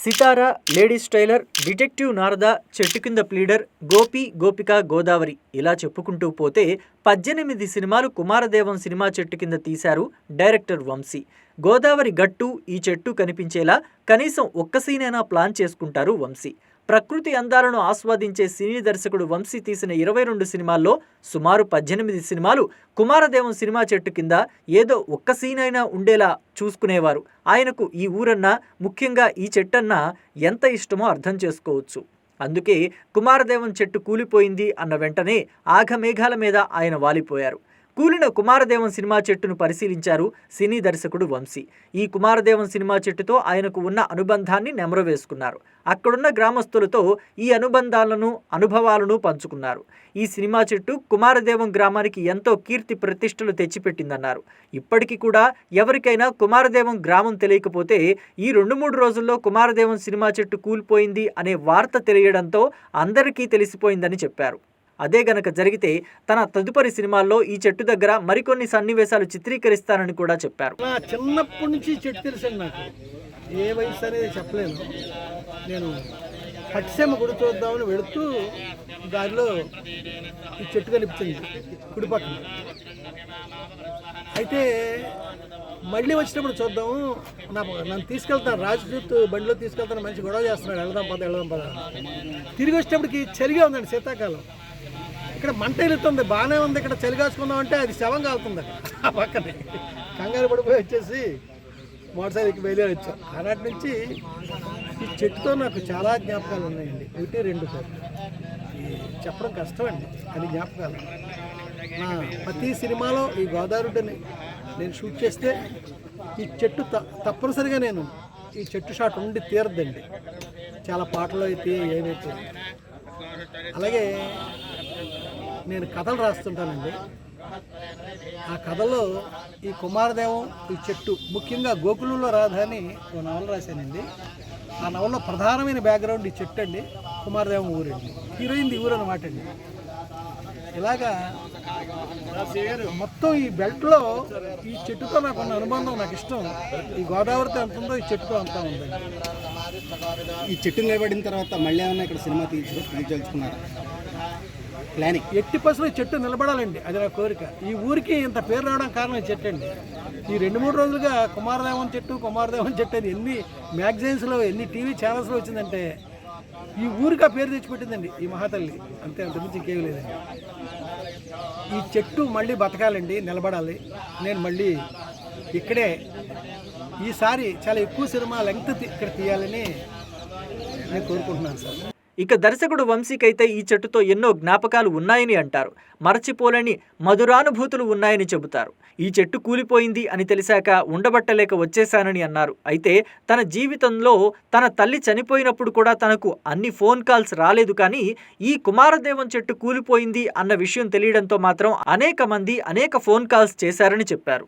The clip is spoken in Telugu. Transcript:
Sitara ladies tailor detective Narada Chettu Kinda pleader Gopi గోపిక గోదావరి ఇలా చెప్పుకుంటూ పోతే పద్దెనిమిది సినిమాలు కుమారదేవం సినిమా చెట్టు కింద తీశారు డైరెక్టర్ వంశీ. గోదావరి గట్టు ఈ చెట్టు కనిపించేలా కనీసం ఒక్క సీనైనా ప్లాన్ చేసుకుంటారు వంశీ. ప్రకృతి అందాలను ఆస్వాదించే సినీ దర్శకుడు వంశీ తీసిన ఇరవై రెండు సినిమాల్లో సుమారు పద్దెనిమిది సినిమాలు కుమారదేవం సినిమా చెట్టు కింద ఏదో ఒక్క సీన్ అయినా ఉండేలా చూసుకునేవారు. ఆయనకు ఈ ఊరన్నా ముఖ్యంగా ఈ చెట్టన్నా ఎంత ఇష్టమో అర్థం చేసుకోవచ్చు. అందుకే కుమారదేవం చెట్టు కూలిపోయింది అన్న వెంటనే ఆఘమేఘాల మీద ఆయన వాలిపోయారు. కూలిన కుమారదేవం సినిమా చెట్టును పరిశీలించారు సినీ దర్శకుడు వంశీ. ఈ కుమారదేవం సినిమా చెట్టుతో ఆయనకు ఉన్న అనుబంధాన్ని నెమరవేసుకున్నారు. అక్కడున్న గ్రామస్తులతో ఈ అనుబంధాలను అనుభవాలను పంచుకున్నారు. ఈ సినిమా చెట్టు కుమారదేవం గ్రామానికి ఎంతో కీర్తి ప్రతిష్టలు తెచ్చిపెట్టిందన్నారు. ఇప్పటికీ కూడా ఎవరికైనా కుమారదేవం గ్రామం తెలియకపోతే ఈ రెండు మూడు రోజుల్లో కుమారదేవం సినిమా చెట్టు కూలిపోయింది అనే వార్త తెలియడంతో అందరికీ తెలిసిపోయిందని చెప్పారు. అదే గనక జరిగితే తన తదుపరి సినిమాల్లో ఈ చెట్టు దగ్గర మరికొన్ని సన్నివేశాలు చిత్రీకరిస్తానని కూడా చెప్పారు. చిన్నప్పటి నుంచి చెట్టు తెలిసింది నాకు. ఏ వయసు అనేది చెప్పలేను. నేను పట్టిసీమ గుడి చూద్దామని వెళుతూ దారిలో ఈ చెట్టు కనిపించింది కుడి పక్కన. అయితే మళ్ళీ వచ్చినప్పుడు చూద్దాము. నా నన్ను తీసుకెళ్తాను రాజదూత్ బండిలో తీసుకెళ్తాను మంచి గొడవ చేస్తున్నాడు. వెళ్దాం పద వెళ్దాం పద తిరిగి వచ్చేటప్పటికి చలిగా ఉందండి శీతాకాలం. ఇక్కడ మంట వెళుతుంది బాగానే ఉంది ఇక్కడ చలిగాసుకుందాం అంటే అది శవం కాలుతుంది అక్కడ ఆ పక్కనే. కంగారు పడిపోయి వచ్చేసి మోటార్ సైకిల్కి బయలుదేరి వచ్చాం. ఆనాటి నుంచి ఈ చెట్టుతో నాకు చాలా జ్ఞాపకాలు ఉన్నాయండి. ఒకటి రెండు చెప్పడం కష్టం అండి అది జ్ఞాపకాలు. నా ప్రతి సినిమాలో ఈ గోదావరిని నేను షూట్ చేస్తే ఈ చెట్టు తప్పనిసరిగా నేను ఈ చెట్టు షాట్ ఉండి తీరద్దండి. చాలా పాటలు అయితే ఏమైతే అలాగే నేను కథలు రాస్తుంటానండి. ఆ కథలో ఈ కుమారదేవం ఈ చెట్టు ముఖ్యంగా గోకులంలో రాధాని ఒక నవల రాశానండి. ఆ నవల్లో ప్రధానమైన బ్యాక్గ్రౌండ్ ఈ చెట్టు అండి కుమారదేవం ఊరండి. హీరోయిన్ ఊరు అనమాట అండి. ఇలాగా మొత్తం ఈ బెల్ట్లో ఈ చెట్టుతో నాకు ఉన్న అనుబంధం నాకు ఇష్టం. ఈ గోదావరితో ఎంత ఉందో ఈ చెట్టుతో అంతా ఉందండి. ఈ చెట్టు నిలబడిన తర్వాత మళ్ళీ ఏమన్నా ఇక్కడ సినిమా తీర్చు తీర్చలుచుకున్నారా ప్లానింగ్ ఎట్టి పసులు చెట్టు నిలబడాలండి. అది నా కోరిక. ఈ ఊరికి ఇంత పేరు రావడం కారణం చెట్టు అండి. ఈ రెండు మూడు రోజులుగా కుమారదేవం చెట్టు కుమారదేవం చెట్టు అని ఎన్ని మ్యాగజైన్స్లో ఎన్ని టీవీ ఛానల్స్లో వచ్చిందంటే ఈ ఊరికి ఆ పేరు తెచ్చిపెట్టిందండి ఈ మహాతల్లి. అంతే అంతకుమించి ఇంకేమీ లేదండి. ఈ చెట్టు మళ్ళీ బతకాలండి నిలబడాలి. నేను మళ్ళీ ఇక్కడే ఈసారి చాలా ఎక్కువ సినిమా లెంగ్త్ ఇక్కడ తీయాలని నేను కోరుకుంటున్నాను సార్. ఇక దర్శకుడు వంశీకైతే ఈ చెట్టుతో ఎన్నో జ్ఞాపకాలు ఉన్నాయని అంటారు. మరచిపోలేని మధురానుభూతులు ఉన్నాయని చెబుతారు. ఈ చెట్టు కూలిపోయింది అని తెలిసాక ఉండబట్టలేక వచ్చేశానని అన్నారు. అయితే తన జీవితంలో తన తల్లి చనిపోయినప్పుడు కూడా తనకు అన్ని ఫోన్ కాల్స్ రాలేదు కానీ ఈ కుమారదేవం చెట్టు కూలిపోయింది అన్న విషయం తెలియడంతో మాత్రం అనేక మంది అనేక ఫోన్ కాల్స్ చేశారని చెప్పారు.